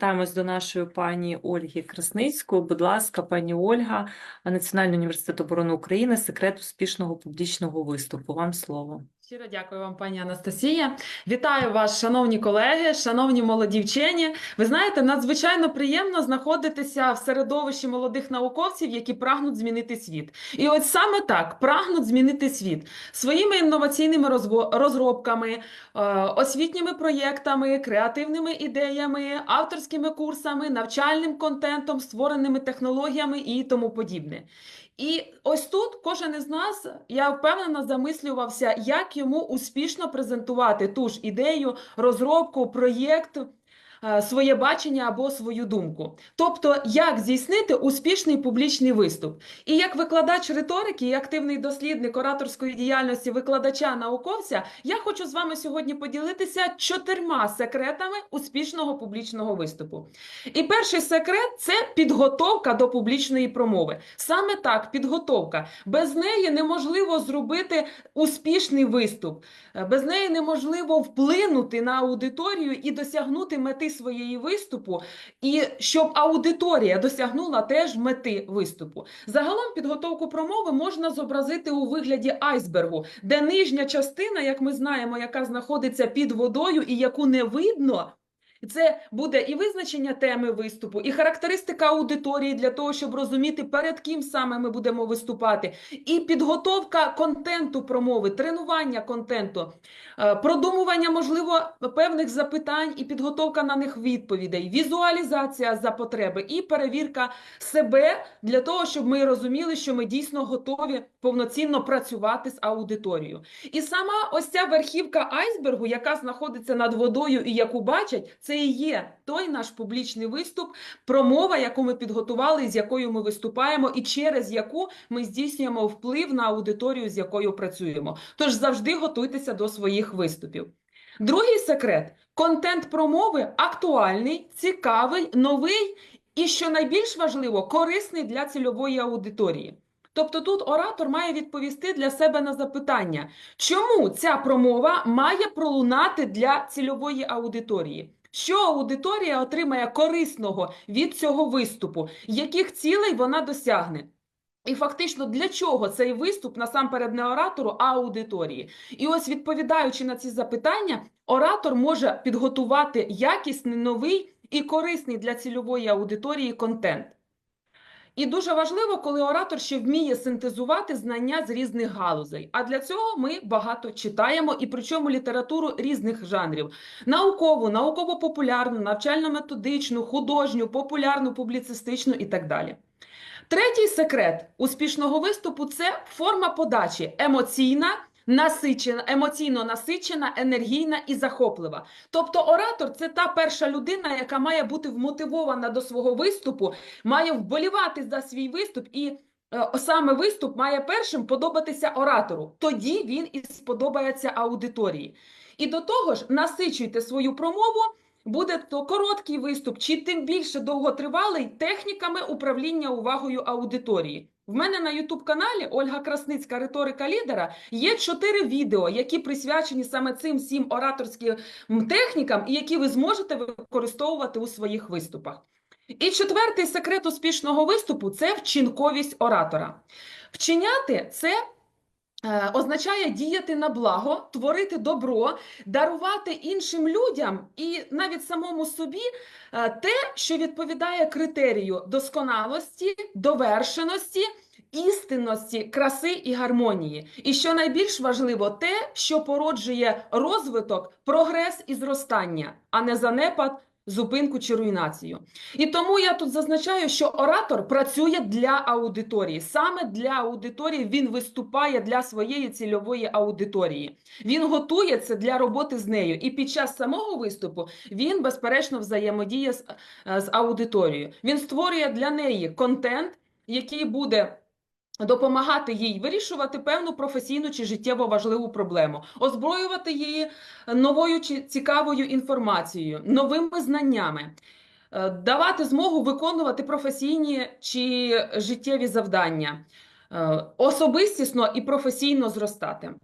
звертаємось до нашої пані Ольги Красницької. Будь ласка, пані Ольга, Національний університет оборони України, секрет успішного публічного виступу. Вам слово. Щиро дякую вам, пані Анастасія. Вітаю вас, шановні колеги, шановні молоді вчені. Ви знаєте, надзвичайно приємно знаходитися в середовищі молодих науковців, які прагнуть змінити світ. І от саме так прагнуть змінити світ своїми інноваційними розробками, е, освітніми проєктами, креативними ідеями, авторськими курсами, навчальним контентом, створеними технологіями і тому подібне. І ось тут кожен із нас, я впевнена, замислювався, як йому успішно презентувати ту ж ідею, розробку, проєкт, своє бачення або свою думку. Тобто, як здійснити успішний публічний виступ. І як викладач риторики і активний дослідник ораторської діяльності викладача науковця, я хочу з вами сьогодні поділитися чотирма секретами успішного публічного виступу. І перший секрет це підготовка до публічної промови. Саме так, підготовка. Без неї неможливо зробити успішний виступ, Е, без неї неможливо вплинути на аудиторію і досягнути мети своєї виступу, і щоб аудиторія досягнула теж мети виступу. Загалом підготовку промови можна зобразити у вигляді айсбергу, де нижня частина, як ми знаємо, яка знаходиться під водою і яку не видно. І Це буде і визначення теми виступу, і характеристика аудиторії для того, щоб розуміти, перед ким саме ми будемо виступати, і підготовка контенту промови, тренування контенту, е, продумування, можливо, певних запитань і підготовка на них відповідей, візуалізація за потреби і перевірка себе для того, щоб ми розуміли, що ми дійсно готові повноцінно працювати з аудиторією. І сама ось ця верхівка айсбергу, яка знаходиться над водою і яку бачать, це і є той наш публічний виступ, промова, яку ми підготували, з якою ми виступаємо, і через яку ми здійснюємо вплив на аудиторію, з якою працюємо. Тож завжди готуйтеся до своїх виступів. Другий секрет: контент промови актуальний, цікавий, новий і, що найбільш важливо, корисний для цільової аудиторії. Тобто тут оратор має відповісти для себе на запитання, чому ця промова має пролунати для цільової аудиторії? Що аудиторія отримає корисного від цього виступу, яких цілей вона досягне? І фактично для чого цей виступ насамперед не оратору, а аудиторії? І ось відповідаючи на ці запитання, оратор може підготувати якісний, новий і корисний для цільової аудиторії контент. І дуже важливо, коли оратор ще вміє синтезувати знання з різних галузей. А для цього ми багато читаємо, і причому літературу різних жанрів: наукову, науково-популярну, навчально-методичну, художню, популярну, публіцистичну і так далі. Третій секрет успішного виступу це форма подачі емоційна. Насичена, емоційно насичена, енергійна і захоплива. Тобто оратор це та перша людина, яка має бути вмотивована до свого виступу, має вболівати за свій виступ, і е, саме виступ має першим подобатися оратору. Тоді він і сподобається аудиторії. І до того ж, насичуйте свою промову. Буде то короткий виступ, чи тим більше довготривалий техніками управління увагою аудиторії. В мене на youtube каналі Ольга Красницька риторика лідера є чотири відео, які присвячені саме цим всім ораторським технікам, і які ви зможете використовувати у своїх виступах. І четвертий секрет успішного виступу це вчинковість оратора. Вчиняти це означає діяти на благо, творити добро, дарувати іншим людям і навіть самому собі е, те, що відповідає критерію досконалості, довершеності, істинності, краси і гармонії. І що найбільш важливо, те, що породжує розвиток, прогрес і зростання, а не занепад. Зупинку чи руйнацію. І тому я тут зазначаю, що оратор працює для аудиторії. Саме для аудиторії він виступає для своєї цільової аудиторії. Він готується для роботи з нею. І під час самого виступу він, безперечно, взаємодіє з, е, з аудиторією. Він створює для неї контент, який буде. Допомагати їй вирішувати певну професійну чи життєво важливу проблему, озброювати її новою чи цікавою інформацією, новими знаннями, е, давати змогу виконувати професійні чи життєві завдання, е, особистісно і професійно зростати.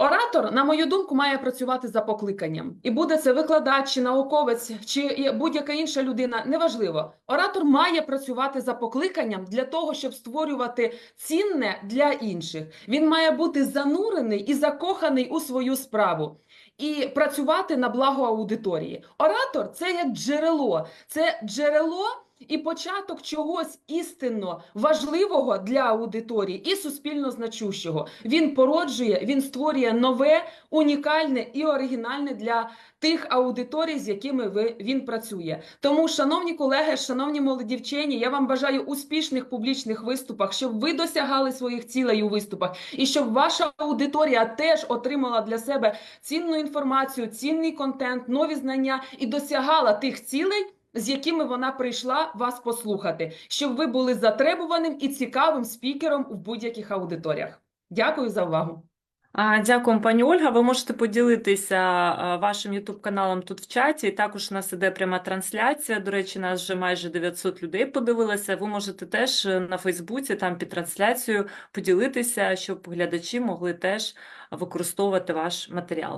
Оратор, на мою думку, має працювати за покликанням. І буде це викладач, чи науковець, чи будь-яка інша людина, неважливо. Оратор має працювати за покликанням для того, щоб створювати цінне для інших. Він має бути занурений і закоханий у свою справу. І працювати на благо аудиторії. Оратор це як джерело, це джерело і початок чогось істинно важливого для аудиторії і суспільно значущого. Він породжує, він створює нове, унікальне і оригінальне для тих аудиторій, з якими ви, він працює. Тому, шановні колеги, шановні молоді вчені, я вам бажаю успішних публічних виступах, щоб ви досягали своїх цілей у виступах, і щоб ваша аудиторія теж отримала для себе цінну інформацію, цінний контент, нові знання і досягала тих цілей. З якими вона прийшла вас послухати, щоб ви були затребуваним і цікавим спікером в будь-яких аудиторіях. Дякую за увагу. А, Дякуємо, пані Ольга. Ви можете поділитися вашим YouTube каналом тут в чаті. І також у нас іде пряма трансляція. До речі, нас вже майже 900 людей подивилося. Ви можете теж е, на Фейсбуці там під трансляцією поділитися, щоб глядачі могли теж використовувати ваш матеріал.